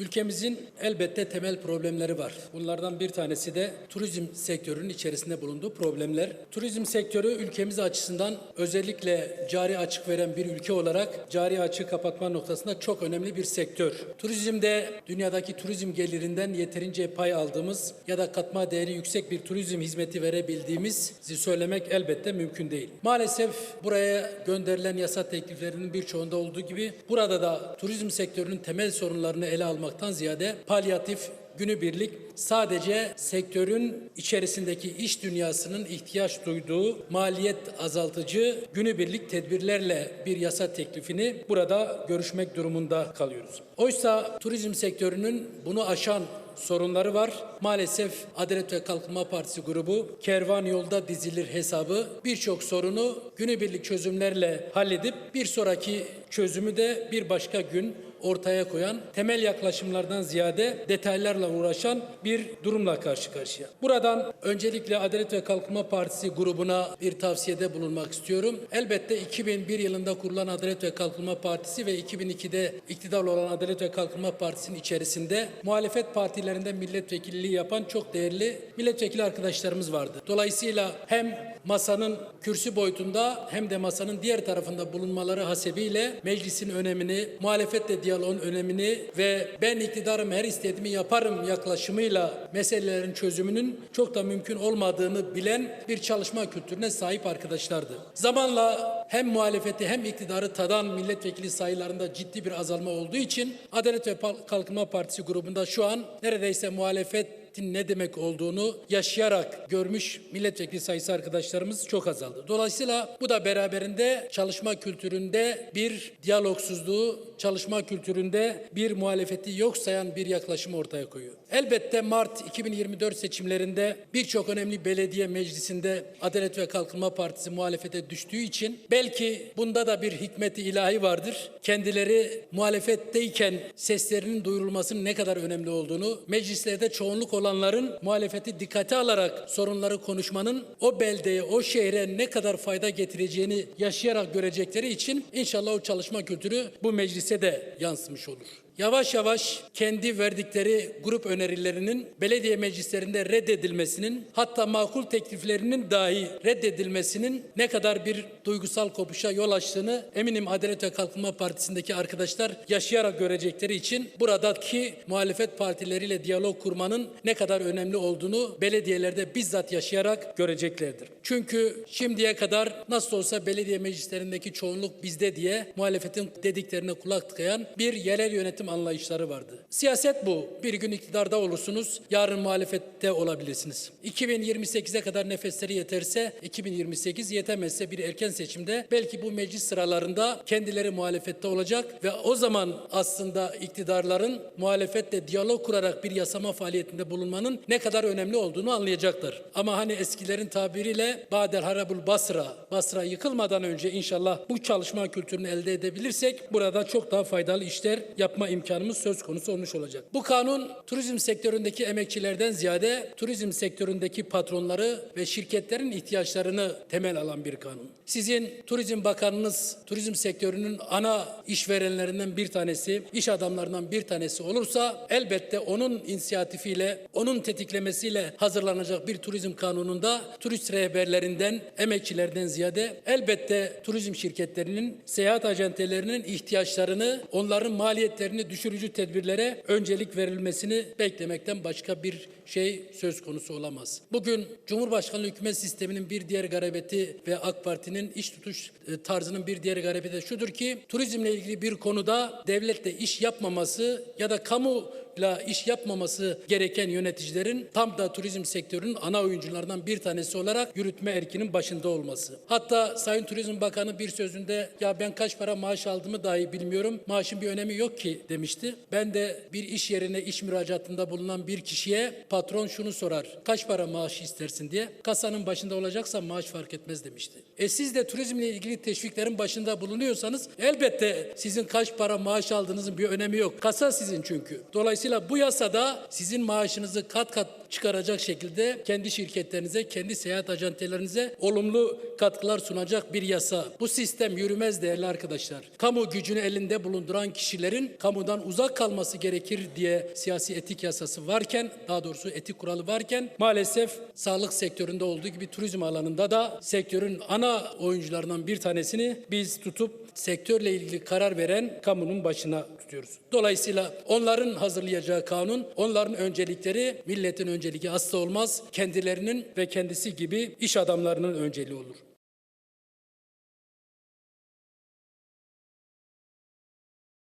Ülkemizin elbette temel problemleri var. Bunlardan bir tanesi de turizm sektörünün içerisinde bulunduğu problemler. Turizm sektörü ülkemiz açısından özellikle cari açık veren bir ülke olarak cari açığı kapatma noktasında çok önemli bir sektör. Turizmde dünyadaki turizm gelirinden yeterince pay aldığımız ya da katma değeri yüksek bir turizm hizmeti verebildiğimizi söylemek elbette mümkün değil. Maalesef buraya gönderilen yasa tekliflerinin birçoğunda olduğu gibi burada da turizm sektörünün temel sorunlarını ele almaktan ziyade palyatif günübirlik sadece sektörün içerisindeki iş dünyasının ihtiyaç duyduğu maliyet azaltıcı günübirlik tedbirlerle bir yasa teklifini burada görüşmek durumunda kalıyoruz. Oysa turizm sektörünün bunu aşan sorunları var. Maalesef Adalet ve Kalkınma Partisi grubu kervan yolda dizilir hesabı birçok sorunu günübirlik çözümlerle halledip bir sonraki çözümü de bir başka gün ortaya koyan, temel yaklaşımlardan ziyade detaylarla uğraşan bir durumla karşı karşıya. Buradan öncelikle Adalet ve Kalkınma Partisi grubuna bir tavsiyede bulunmak istiyorum. Elbette 2001 yılında kurulan Adalet ve Kalkınma Partisi ve 2002'de iktidar olan Adalet ve Kalkınma Partisi'nin içerisinde muhalefet partilerinde milletvekilliği yapan çok değerli milletvekili arkadaşlarımız vardı. Dolayısıyla hem masanın kürsü boyutunda hem de masanın diğer tarafında bulunmaları hasebiyle meclisin önemini, muhalefetle diyaloğun önemini ve ben iktidarım her istediğimi yaparım yaklaşımıyla meselelerin çözümünün çok da mümkün olmadığını bilen bir çalışma kültürüne sahip arkadaşlardı. Zamanla hem muhalefeti hem iktidarı tadan milletvekili sayılarında ciddi bir azalma olduğu için Adalet ve Kalkınma Partisi grubunda şu an neredeyse muhalefet muhalefetin ne demek olduğunu yaşayarak görmüş milletvekili sayısı arkadaşlarımız çok azaldı. Dolayısıyla bu da beraberinde çalışma kültüründe bir diyalogsuzluğu, çalışma kültüründe bir muhalefeti yok sayan bir yaklaşım ortaya koyuyor. Elbette Mart 2024 seçimlerinde birçok önemli belediye meclisinde Adalet ve Kalkınma Partisi muhalefete düştüğü için belki bunda da bir hikmeti ilahi vardır. Kendileri muhalefetteyken seslerinin duyurulmasının ne kadar önemli olduğunu, meclislerde çoğunluk olanların muhalefeti dikkate alarak sorunları konuşmanın o beldeye, o şehre ne kadar fayda getireceğini yaşayarak görecekleri için inşallah o çalışma kültürü bu meclise de yansımış olur. Yavaş yavaş kendi verdikleri grup önerilerinin belediye meclislerinde reddedilmesinin hatta makul tekliflerinin dahi reddedilmesinin ne kadar bir duygusal kopuşa yol açtığını eminim Adalet ve Kalkınma Partisi'ndeki arkadaşlar yaşayarak görecekleri için buradaki muhalefet partileriyle diyalog kurmanın ne kadar önemli olduğunu belediyelerde bizzat yaşayarak göreceklerdir. Çünkü şimdiye kadar nasıl olsa belediye meclislerindeki çoğunluk bizde diye muhalefetin dediklerine kulak tıkayan bir yerel yönetim anlayışları vardı. Siyaset bu. Bir gün iktidarda olursunuz, yarın muhalefette olabilirsiniz. 2028'e kadar nefesleri yeterse 2028 yetemezse bir erken seçimde belki bu meclis sıralarında kendileri muhalefette olacak ve o zaman aslında iktidarların muhalefetle diyalog kurarak bir yasama faaliyetinde bulunmanın ne kadar önemli olduğunu anlayacaklar. Ama hani eskilerin tabiriyle Badel Harabul Basra, Basra yıkılmadan önce inşallah bu çalışma kültürünü elde edebilirsek burada çok daha faydalı işler yapma imkanımız söz konusu olmuş olacak. Bu kanun turizm sektöründeki emekçilerden ziyade turizm sektöründeki patronları ve şirketlerin ihtiyaçlarını temel alan bir kanun. Sizin Turizm Bakanınız turizm sektörünün ana işverenlerinden bir tanesi, iş adamlarından bir tanesi olursa elbette onun inisiyatifiyle, onun tetiklemesiyle hazırlanacak bir turizm kanununda turist rehberlerinden, emekçilerden ziyade elbette turizm şirketlerinin, seyahat acentelerinin ihtiyaçlarını, onların maliyetlerini düşürücü tedbirlere öncelik verilmesini beklemekten başka bir şey söz konusu olamaz. Bugün Cumhurbaşkanlığı hükümet sisteminin bir diğer garabeti ve AK Parti'nin iş tutuş e, tarzının bir diğer garabeti de şudur ki turizmle ilgili bir konuda devletle iş yapmaması ya da kamu ile iş yapmaması gereken yöneticilerin tam da turizm sektörünün ana oyuncularından bir tanesi olarak yürütme erkinin başında olması. Hatta Sayın Turizm Bakanı bir sözünde ya ben kaç para maaş aldığımı dahi bilmiyorum. Maaşın bir önemi yok ki demişti. Ben de bir iş yerine iş müracaatında bulunan bir kişiye patron şunu sorar. Kaç para maaş istersin diye. Kasanın başında olacaksa maaş fark etmez demişti. E siz de turizmle ilgili teşviklerin başında bulunuyorsanız elbette sizin kaç para maaş aldığınızın bir önemi yok. Kasa sizin çünkü. Dolayısıyla Dolayısıyla bu yasada sizin maaşınızı kat kat çıkaracak şekilde kendi şirketlerinize, kendi seyahat acentelerinize olumlu katkılar sunacak bir yasa. Bu sistem yürümez değerli arkadaşlar. Kamu gücünü elinde bulunduran kişilerin kamudan uzak kalması gerekir diye siyasi etik yasası varken, daha doğrusu etik kuralı varken maalesef sağlık sektöründe olduğu gibi turizm alanında da sektörün ana oyuncularından bir tanesini biz tutup sektörle ilgili karar veren kamunun başına tutuyoruz. Dolayısıyla onların hazırlayacağı kanun, onların öncelikleri milletin önceliği asla olmaz. Kendilerinin ve kendisi gibi iş adamlarının önceliği olur.